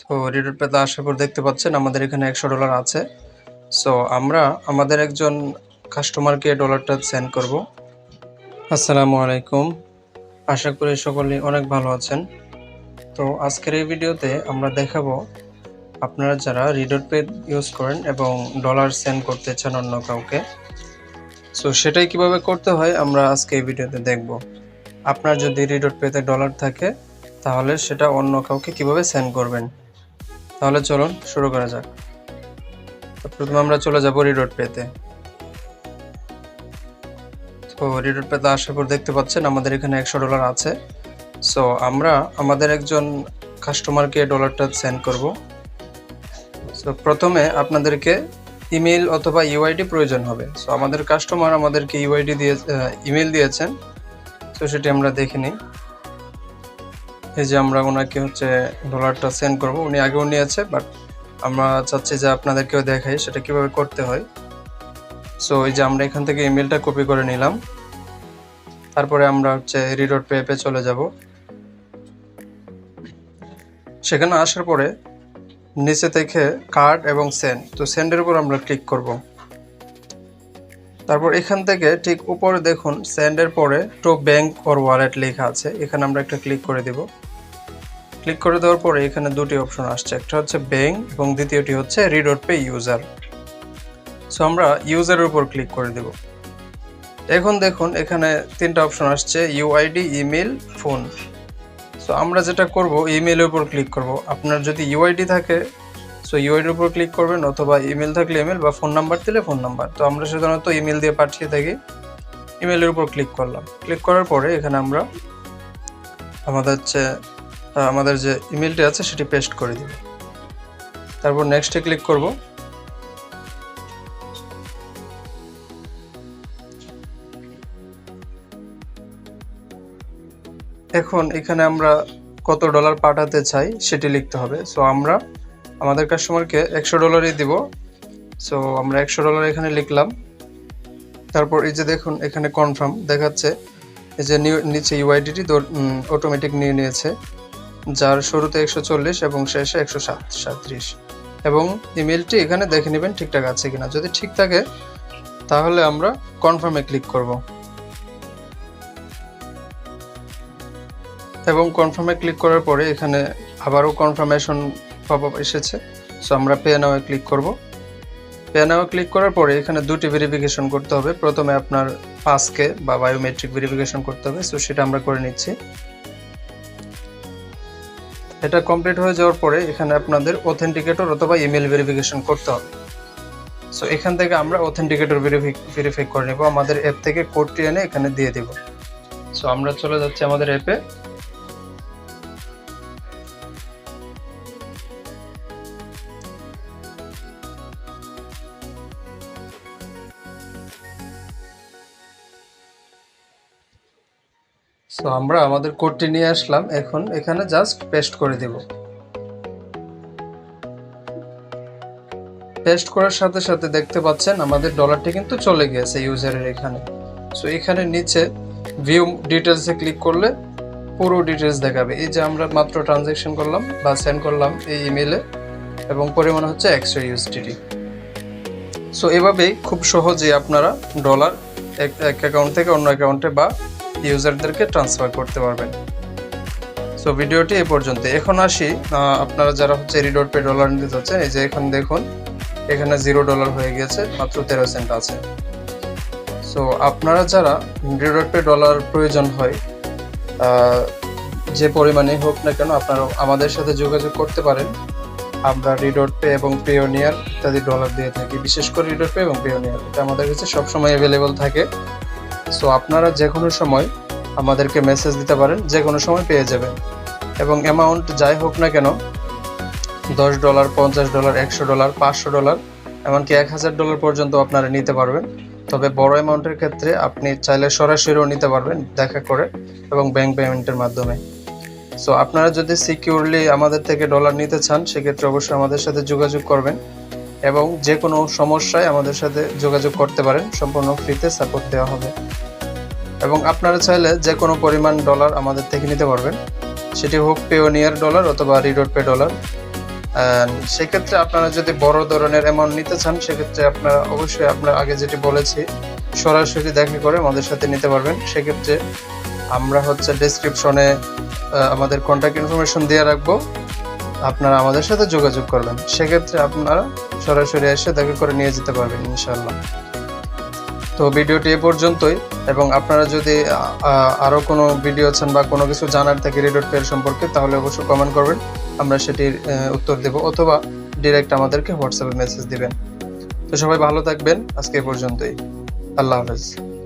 তো রিডোর পেতে আসার পর দেখতে পাচ্ছেন আমাদের এখানে একশো ডলার আছে। সো আমরা আমাদের একজন কাস্টমারকে ডলারটা সেন্ড করব। আসসালামু আলাইকুম। আশা করি সকলে অনেক ভালো আছেন। তো আজকের এই ভিডিওতে আমরা দেখাবো আপনারা যারা রিডোর পে ইউজ করেন এবং ডলার সেন্ড করতে চান অন্য কাউকে। সো সেটাই কীভাবে করতে হয় আমরা আজকে এই ভিডিওতে দেখব। আপনার যদি রিডোর পেতে ডলার থাকে, তাহলে সেটা অন্য কাউকে কীভাবে সেন্ড করবেন? তাহলে চলুন শুরু করা যাক। প্রথমে আমরা চলে যাব রিডোট পেতে। তো রিডোট পেতে আসার পর দেখতে পাচ্ছেন আমাদের এখানে একশো ডলার আছে। সো আমরা আমাদের একজন কাস্টমারকে ডলারটা সেন্ড করব। সো প্রথমে আপনাদেরকে ইমেল অথবা ইউআইডি প্রয়োজন হবে। সো আমাদের কাস্টমার আমাদেরকে ইউআইডি দিয়ে ইমেল দিয়েছেন। তো সেটি আমরা দেখে নিই। এই যে আমরা ওনাকে হচ্ছে ডলারটা সেন্ড করব, উনি আগেও নিয়েছে বাট আমরা চাচ্ছি যে আপনাদেরকেও দেখাই সেটা কীভাবে করতে হয়। সো এই যে আমরা এখান থেকে ইমেলটা কপি করে নিলাম। তারপরে আমরা হচ্ছে রিডোট পেপে চলে যাব। সেখানে আসার পরে নিচে থেকে কার্ড এবং সেন্ড তো সেন্ডের উপর আমরা ক্লিক করব। তারপর এখান থেকে ঠিক উপরে দেখুন সেন্ডের পরে টু ব্যাংক অর ওয়ালেট লেখা আছে, এখানে আমরা একটা ক্লিক করে দিব। ক্লিক করে দেওয়ার পরে এখানে দুটি অপশন আসছে। একটা হচ্ছে ব্যাংক এবং দ্বিতীয়টি হচ্ছে রিডোট পে ইউজার সো আমরা ইউজারের উপর ক্লিক করে দেব। এখন দেখুন, এখানে তিনটা অপশন আসছে ইউআইডি ইমেল ফোন সো আমরা যেটা করব ইমেলের উপর ক্লিক করব। আপনার যদি ইউআইডি থাকে সো ইউআইডির উপর ক্লিক করবেন, অথবা ইমেল থাকলে ইমেল বা ফোন নাম্বার দিলে ফোন নাম্বার তো আমরা সাধারণত ইমেল দিয়ে পাঠিয়ে থাকি। ইমেলের উপর ক্লিক করলাম। ক্লিক করার পরে এখানে আমরা আমাদের হচ্ছে আমাদের যে ইমেলটি আছে সেটি পেস্ট করে দিব। তারপর নেক্সটে ক্লিক করব। এখন এখানে আমরা কত ডলার পাঠাতে চাই সেটি লিখতে হবে। সো আমরা আমাদের কাস্টমারকে একশো ডলারই দিব। সো আমরা একশো ডলার এখানে লিখলাম। তারপর এই যে দেখুন, এখানে কনফার্ম দেখাচ্ছে। এই যে নিচে ইউআইডিটি অটোমেটিক নিয়ে নিয়েছে। যার শুরুতে একশো চল্লিশ এবং শেষে একশো সাত, সাঁত্রিশ। এবং ইমেলটি এখানে দেখে নেবেন ঠিকঠাক আছে কিনা। যদি ঠিক থাকে, তাহলে আমরা কনফার্মে ক্লিক করব। এবং কনফার্মে ক্লিক করার পরে এখানে আবারও কনফার্মেশন পপ এসেছে। সো আমরা পে নাওয়ে ক্লিক করব। পে নাওয়ে ক্লিক করার পরে এখানে দুটি ভেরিফিকেশন করতে হবে। প্রথমে আপনার পাসকে বা বায়োমেট্রিক ভেরিফিকেশন করতে হবে। সো সেটা আমরা করে নিচ্ছি। এটা কমপ্লিট হয়ে যাওয়ার পরে এখানে আপনাদের অথেন্টিকেটর অথবা ইমেল ভেরিফিকেশন করতে হবে। সো এখান থেকে আমরা অথেন্টিকেটর ভেরিফাই করে নেব। আমাদের অ্যাপ থেকে কোডটি এনে এখানে দিয়ে দেব। সো আমরা চলে যাচ্ছি আমাদের অ্যাপে সো আমরা আমাদের কোডটি নিয়ে আসলাম। এখন এখানে জাস্ট পেস্ট করে দেব। পেস্ট করার সাথে সাথে দেখতে পাচ্ছেন আমাদের ডলারটি কিন্তু চলে গিয়েছে ইউজারের এখানে। সো এখানে নিচে ভিউ ডিটেলসে ক্লিক করলে পুরো ডিটেলস দেখাবে। এই যে আমরা মাত্র ট্রানজ্যাকশন করলাম বা সেন্ড করলাম এই ইমেলে এবং পরিমাণ হচ্ছে একশো ইউএসডিটি সো এভাবেই খুব সহজেই আপনারা ডলার এক এক অ্যাকাউন্ট থেকে অন্য অ্যাকাউন্টে বা ইউজারদেরকে ট্রান্সফার করতে পারবেন। সো ভিডিওটি এ পর্যন্ত। এখন আসি আপনারা যারা হচ্ছে রিডোর পে ডলার নিতে চাচ্ছেন, এই যে এখন দেখুন, এখানে জিরো ডলার হয়ে গেছে মাত্র তেরো সেন্ট আছে। সো আপনারা যারা রিডোট পে ডলার প্রয়োজন হয় যে পরিমাণে হোক না কেন, আপনারা আমাদের সাথে যোগাযোগ করতে পারেন। আমরা রিডোট পে এবং পেওনিয়ার ইত্যাদি ডলার দিয়ে থাকি। বিশেষ করে রিডোট পে এবং পেওনিয়ার এটা আমাদের কাছে সবসময় অ্যাভেলেবল থাকে। সো আপনারা যে কোনো সময় আমাদেরকে মেসেজ দিতে পারেন যে কোনো সময় পেয়ে যাবেন। এবং অ্যামাউন্ট যাই হোক না কেন, দশ ডলার পঞ্চাশ ডলার একশো ডলার পাঁচশো ডলার এমনকি এক হাজার ডলার পর্যন্ত আপনারা নিতে পারবেন। তবে বড় অ্যামাউন্টের ক্ষেত্রে আপনি চাইলে সরাসরিও নিতে পারবেন দেখা করে এবং ব্যাংক পেমেন্টের মাধ্যমে। সো আপনারা যদি সিকিউরলি আমাদের থেকে ডলার নিতে চান, সেক্ষেত্রে অবশ্যই আমাদের সাথে যোগাযোগ করবেন। এবং যে কোনো সমস্যায় আমাদের সাথে যোগাযোগ করতে পারেন। সম্পূর্ণ ফ্রিতে সাপোর্ট দেওয়া হবে। এবং আপনারা চাইলে যে কোনো পরিমাণ ডলার আমাদের থেকে নিতে পারবেন। সেটি হোক পেওনিয়ার ডলার অথবা রিডোট পে ডলার সেক্ষেত্রে আপনারা যদি বড় ধরনের অ্যামাউন্ট নিতে চান, সেক্ষেত্রে আপনারা অবশ্যই আপনার আগে যেটি বলেছি, সরাসরি দেখা করে আমাদের সাথে নিতে পারবেন। সেক্ষেত্রে আমরা হচ্ছে ডেসক্রিপশনে আমাদের কন্ট্যাক্ট ইনফরমেশন দিয়ে রাখব। আপনারা আমাদের সাথে যোগাযোগ করবেন। সেক্ষেত্রে আপনারা সরাসরি এসে দেখা করে নিয়ে যেতে পারবেন ইনশাল্লাহ তো ভিডিওটি এ পর্যন্তই এবং আপনারা যদি আ, আ, আরও কোনো ভিডিও আছেন বা কোনো কিছু জানার থাকে রেডট পেয়ার সম্পর্কে তাহলে অবশ্যই কমেন্ট করবেন। আমরা সেটির উত্তর দেব অথবা ডিরেক্ট আমাদেরকে হোয়াটসঅ্যাপে মেসেজ দিবেন। তো সবাই ভালো থাকবেন। আজকে এ পর্যন্তই। আল্লাহ হাফেজ।